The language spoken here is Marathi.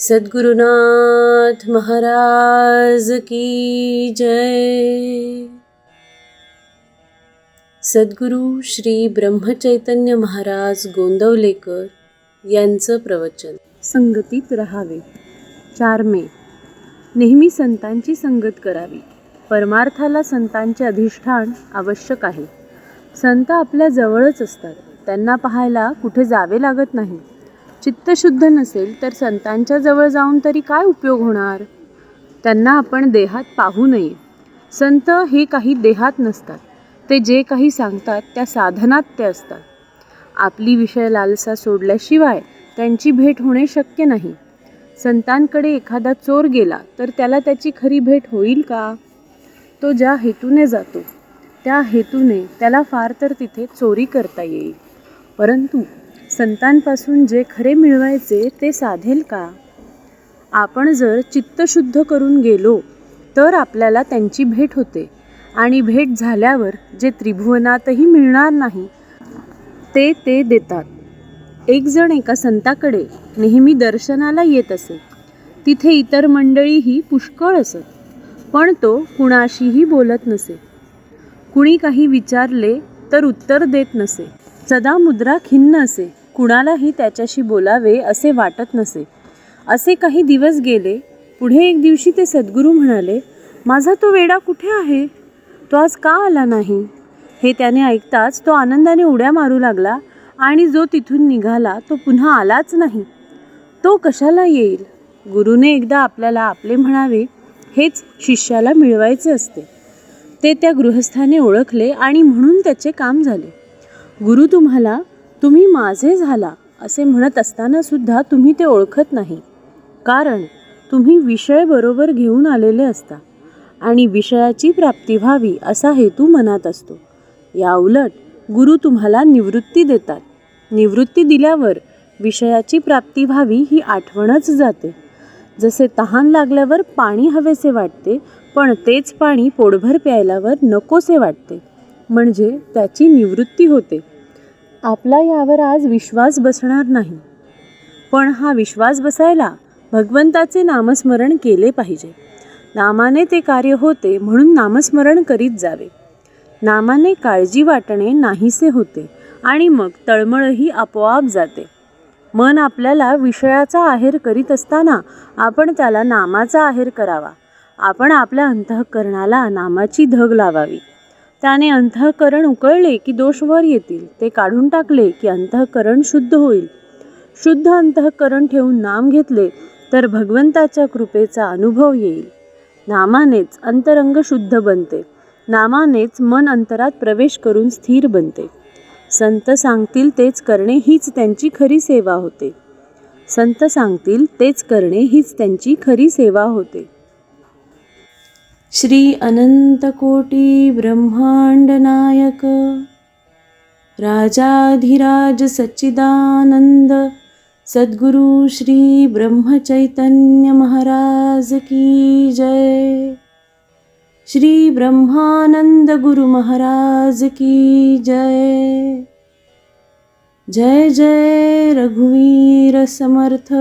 सद्गुरुनाथ महाराज की जय। सद्गुरू श्री ब्रह्मचैतन्य महाराज गोंदवलेकर यांचं प्रवचन. संगतीत राहावे. चार मे. नेहमी संतांची संगत करावी. परमार्थाला संतांचे अधिष्ठान आवश्यक आहे. संत आपल्या जवळच असतात. त्यांना पाहायला कुठे जावे लागत नाही. चित्तशुद्ध नसेल तर संतांच्या जवळ जाऊन तरी काय उपयोग होणार? त्यांना आपण देहात पाहू नये. संत हे काही देहात नसतात. ते जे काही सांगतात त्या साधनात ते असतात. आपली विषय लालसा सोडल्याशिवाय त्यांची भेट होणे शक्य नाही. संतांकडे एखादा चोर गेला तर त्याला त्याची खरी भेट होईल का? तो ज्या हेतूने जातो त्या हेतूने त्याला फार तर तिथे चोरी करता येईल. परंतु संतांपासून जे खरे मिळवायचे ते साधेल का? आपण जर चित्तशुद्ध करून गेलो तर आपल्याला त्यांची भेट होते. आणि भेट झाल्यावर जे त्रिभुवनातही मिळणार नाही ते ते देतात. एक जण एका संताकडे नेहमी दर्शनाला येत असे. तिथे इतर मंडळीही पुष्कळ असत पण तो कुणाशीही बोलत नसे. कुणी काही विचारले तर उत्तर देत नसे. सदा मुद्रा खिन्न असे. कुणालाही त्याच्याशी बोलावे असे वाटत नसे. असे काही दिवस गेले पुढे एक दिवशी ते सद्गुरू म्हणाले माझा तो वेडा कुठे आहे? तो आज का आला नाही? हे त्याने ऐकताच तो आनंदाने उड्या मारू लागला आणि जो तिथून निघाला तो पुन्हा आलाच नाही. तो कशाला येईल? गुरुने एकदा आपल्याला आपले म्हणावे हेच शिष्याला मिळवायचे असते. ते त्या गृहस्थाने ओळखले आणि म्हणून त्याचे काम झाले. गुरु तुम्हाला तुम्ही माझे झाला असे म्हणत असताना सुद्धा तुम्ही ते ओळखत नाही. कारण तुम्ही विषय बरोबर घेऊन आलेले असता आणि विषयाची प्राप्ती व्हावी असा हेतू मनात असतो. या उलट गुरु तुम्हाला निवृत्ती देतात. निवृत्ती दिल्यावर विषयाची प्राप्ती व्हावी ही आठवणच जाते. जसे तहान लागल्यावर पाणी हवेसे वाटते पण तेच पाणी पोटभर प्यायल्यावर नकोसे वाटते. म्हणजे त्याची निवृत्ती होते. आपला यावर आज विश्वास बसणार नाही. पण हा विश्वास बसायला भगवंताचे नामस्मरण केले पाहिजे. नामाने ते कार्य होते म्हणून नामस्मरण करीत जावे. नामाने काळजी वाटणे नाहीसे होते आणि मग तळमळही आपोआप जाते. मन आपल्याला विषयाचा आहेर करीत असताना आपण त्याला नामाचा आहेर करावा. आपण आपल्या अंतःकरणाला नामाची धग लावावी. त्याने अंतःकरण उकळले की दोष वर येतील. ते काढून टाकले की अंतःकरण शुद्ध होईल. शुद्ध अंतःकरण ठेवून नाम घेतले तर भगवंताच्या कृपेचा अनुभव येईल. नामानेच अंतरंग शुद्ध बनते. नामानेच मन अंतरात प्रवेश करून स्थिर बनते. संत सांगतील तेच करणे हीच त्यांची खरी सेवा होते. संत सांगतील तेच करणे हीच त्यांची खरी सेवा होते. श्री अनंतकोटी ब्रह्मांड नायक राजाधिराज सच्चिदानंद सद्गुरु श्री ब्रह्मचैतन्य महाराज की जय। श्री ब्रह्मानंद गुरु महाराज की जय। जय जय रघुवीर समर्थ।